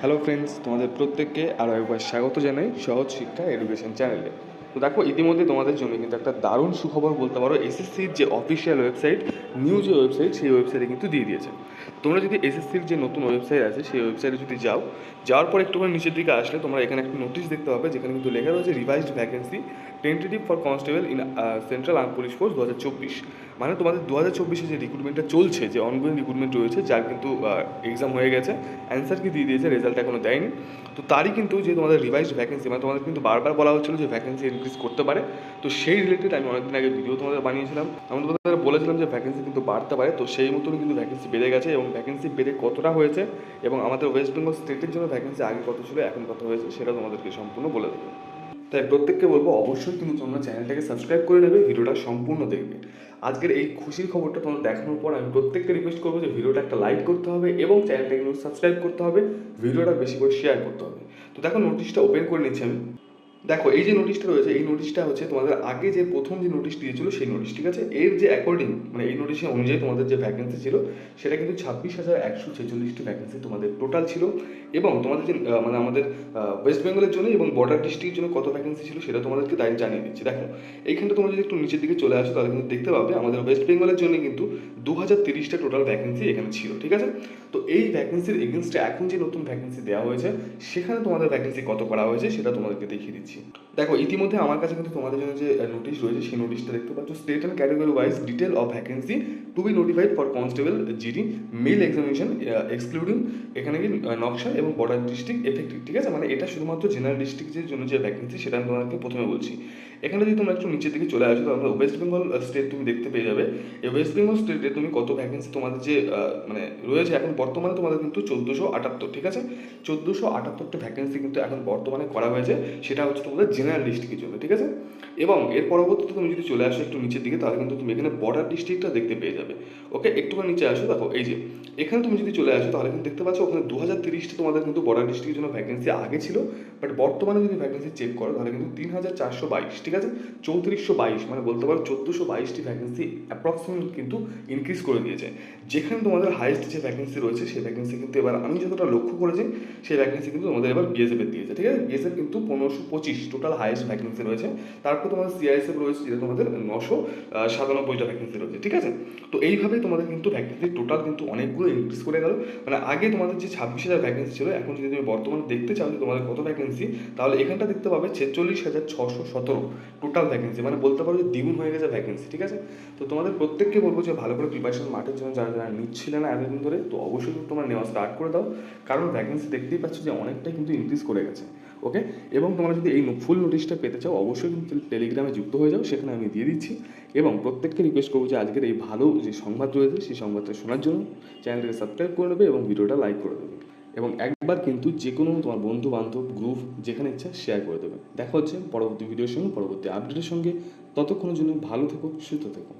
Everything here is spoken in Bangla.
হ্যালো ফ্রেন্ডস তোমাদের প্রত্যেককে আরও একবার স্বাগত জানাই সহজ শিক্ষা এডুকেশন চ্যানেলে তো দেখো, ইতিমধ্যে তোমাদের জন্য কিন্তু একটা দারুণ সুখবর বলতে পারো, এসএসসির যে অফিসিয়াল ওয়েবসাইট নিউ যে ওয়েবসাইট সেই ওয়েবসাইটে কিন্তু দিয়ে দিয়েছে। তোমরা যদি এসএসসির যে নতুন ওয়েবসাইট আছে, সেই ওয়েবসাইটে যদি যাও, যাওয়ার পর একটুখানি নিচের দিকে আসলে তোমরা এখানে একটা নোটিশ দেখতে পাবে, যেখানে কিন্তু লেখা রয়েছে revised vacancy tentative for constable in central arm police force দু হাজার চব্বিশ। মানে তোমাদের দু হাজার চব্বিশে যে রিক্রুটমেন্টটা চলছে, যে অনগোয়িং রিক্রুটমেন্ট রয়েছে, যার কিন্তু এক্সাম হয়ে গেছে অ্যান্সার কি দিয়ে দিয়েছে রেজাল্ট এখনও দেয়নি। তো তারই কিন্তু যে তোমাদের রিভাইজড ভ্যাকেন্সি মানে তোমাদের কিন্তু বারবার বলা হচ্ছিল যে ভ্যাকেন্সি ইনক্রিজ করতে পারে। তো সেই রিলেটেড আমি অনেকদিন আগে ভিডিও তোমাদের বানিয়েছিলাম। আমি তোমাদের বলেছিলাম যে ভ্যাকেন্সি কিন্তু বাড়তে পারে, তো সেই মতন কিন্তু ভ্যাকেন্সি বেড়ে গেছে এবং ভ্যাকেন্সি বেড়ে কতটা হয়েছে এবং আমাদের ওয়েস্ট বেঙ্গল স্টেটের জন্য ভ্যাকেন্সি আগে কত ছিল, এখন কত হয়েছে সেটা তোমাদেরকে সম্পূর্ণ বলে দেবো। তাই প্রত্যেককে বলব অবশ্যই কিন্তু তোমরা চ্যানেলটাকে সাবস্ক্রাইব করে নেবে, ভিডিওটা সম্পূর্ণ দেখবে। আজকের এই খুশির খবরটা তোমরা দেখানোর পর আমি প্রত্যেককে রিকোয়েস্ট করব যে ভিডিওটা একটা লাইক করতে হবে এবং চ্যানেলটাকে কিন্তু সাবস্ক্রাইব করতে হবে, ভিডিওটা বেশি করে শেয়ার করতে হবে। তো দেখো নোটিশটা ওপেন করে নিচ্ছি আমি। দেখো, এই যে নোটিশটা রয়েছে, এই নোটিশটা হচ্ছে তোমাদের আগে যে প্রথম যে নোটিশ দিয়েছিল, সেই নোটিশ ঠিক আছে? এর যে অ্যাকর্ডিং মানে এই নোটিশের অনুযায়ী তোমাদের যে ভ্যাকেন্সি ছিল, সেটা কিন্তু ছাব্বিশ হাজার একশো ছেচল্লিশটি ভ্যাকেন্সি তোমাদের টোটাল ছিল। এবং তোমাদের যে মানে আমাদের ওয়েস্ট বেঙ্গলের জন্য এবং বর্ডার ডিস্ট্রিক্টের জন্য কত ভ্যাকেন্সি ছিল, সেটা তোমাদেরকে তাই জানিয়ে দিচ্ছি। দেখো, এইখানটা তোমরা যদি একটু নিচের দিকে চলে আসো, তাহলে কিন্তু দেখতে পাবে, আমাদের ওয়েস্ট বেঙ্গলের জন্য কিন্তু দু হাজার তিরিশটা টোটাল ভ্যাকেন্সি এখানে ছিল, ঠিক আছে? তো এই ভ্যাকেন্সির এগেনস্টে এখন যে নতুন ভ্যাকেন্সি দেওয়া হয়েছে, সেখানে তোমাদের ভ্যাকেন্সি কত করা হয়েছে সেটা তোমাদেরকে দেখিয়ে দিচ্ছি। দেখো, ইতিমধ্যে আমার কাছে কিন্তু তোমাদের জন্য যে নোটিশ রয়েছে সেই নোটিশটা দেখতে পাচ্ছ। State and category wise detail of vacancy to be notified for constable GD male examination excluding এখানে কি নকশা এবং বর্ডার ডিস্ট্রিক্ট এফেক্টিভ ঠিক আছে? মানে এটা শুধুমাত্র জেনারেল ডিস্ট্রিক্টের জন্য যে ভ্যাকেন্সি সেটা আমি তোমাদেরকে প্রথমে বলছি। এখানে যদি তোমরা একটু নিচের দিকে চলে আসো, তাহলে ওয়েস্ট বেঙ্গল স্টেট তুমি দেখতে পেয়ে যাবে। এই ওয়েস্ট বেঙ্গল স্টেটে তুমি কত ভ্যাকেন্সি তোমাদের যে মানে রয়েছে এখন বর্তমানে তোমাদের কিন্তু চোদ্দোশো আটাত্তর, ঠিক আছে? চোদ্দোশো আটাত্তরটা ভ্যাকেন্সি কিন্তু এখন বর্তমানে করা হয়েছে, সেটা হচ্ছে তোমাদের জেনারেল ডিস্ট্রিক্টের জন্য, ঠিক আছে? এবং এর পরবর্তীতে তুমি যদি চলে আসো একটু নিচের দিকে, তাহলে কিন্তু তুমি এখানে বর্ডার ডিস্ট্রিক্টটা দেখতে পেয়ে যাবে। ওকে একটুখানি নিচে আসো, দেখো, এই যে, এখানে তুমি যদি চলে আসো, তাহলে কিন্তু দেখতে পাচ্ছ ওখানে দু হাজার তিরিশটা তোমাদের কিন্তু বর্ডার ডিস্ট্রিক্টের জন্য ভ্যাকেন্সি আগে ছিল বাট বর্তমানে যদি ভ্যাকেন্সি চেক করো, তাহলে কিন্তু তিন হাজার চারশো বাইশ, ঠিক আছে? চৌত্রিশশো বাইশ মানে বলতে পারো চোদ্দোশো বাইশটি ভ্যাকেন্সি অ্যাপ্রক্সিমেট কিন্তু ইনক্রিজ করে দিয়েছে। যেখানে তোমাদের হাইয়েস্ট যে ভ্যাকেন্সি রয়েছে, সেই ভ্যাকেন্সি কিন্তু এবার আমি যতটা লক্ষ্য করেছি, সেই ভ্যাকেন্সি কিন্তু তোমাদের এবার বিএসএফ এর দিয়েছে, ঠিক আছে? বিএসএফ কিন্তু পনেরোশো পঁচিশ টোটাল হাইয়েস্ট ভ্যাকেন্সি রয়েছে। তারপর তোমাদের সিআইএসএফ রয়েছে, যেটা তোমাদের নশো সাতানব্বইটা ভ্যাকেন্সি রয়েছে, ঠিক আছে? তো এইভাবে তোমাদের কিন্তু ভ্যাকেন্সি টোটাল কিন্তু অনেকগুলো ইনক্রিজ করে গেল। মানে আগে তোমাদের যে ছাব্বিশ হাজার ভ্যাকেন্সি ছিল, এখন যদি তুমি বর্তমানে দেখতে চাও যে তোমাদের কত ভ্যাকেন্সি তাহলে এখানটা দেখতে পাবে ছেচল্লিশ হাজার ছশো সতেরো টোটাল ভ্যাকেন্সি মানে বলতে পারো যে দ্বিগুণ হয়ে গেছে ভ্যাকেন্সি ঠিক আছে? তো তোমাদের প্রত্যেককে বলব যে ভালো করে প্রিপারেশন মাঠের জন্য যারা যারা নিচ্ছিলে না এতদিন ধরে, তো অবশ্যই তোমরা নেওয়া স্টার্ট করে দাও। কারণ ভ্যাকেন্সি দেখতেই পাচ্ছ যে অনেকটাই কিন্তু ইনক্রিজ করে গেছে ওকে এবং তোমরা যদি এই ফুল নোটিশটা পেতে চাও, অবশ্যই কিন্তু টেলিগ্রামে যুক্ত হয়ে যাও, সেখানে আমি দিয়ে দিচ্ছি। এবং প্রত্যেককে রিকোয়েস্ট করব যে আজকের এই ভালো যে সংবাদ রয়েছে, সেই সংবাদটা শোনার জন্য চ্যানেলটাকে সাবস্ক্রাইব করে নেবে এবং ভিডিওটা লাইক করে দেবে। এবং একবার কিন্তু যে কোনো তোমার বন্ধু বান্ধব গ্রুপ যেখানে ইচ্ছা শেয়ার করে দেবে। দেখা হচ্ছে পরবর্তী ভিডিওর সঙ্গে, পরবর্তী আপডেটের সঙ্গে। ততক্ষণের জন্য ভালো থেকো, সুস্থ থেকো।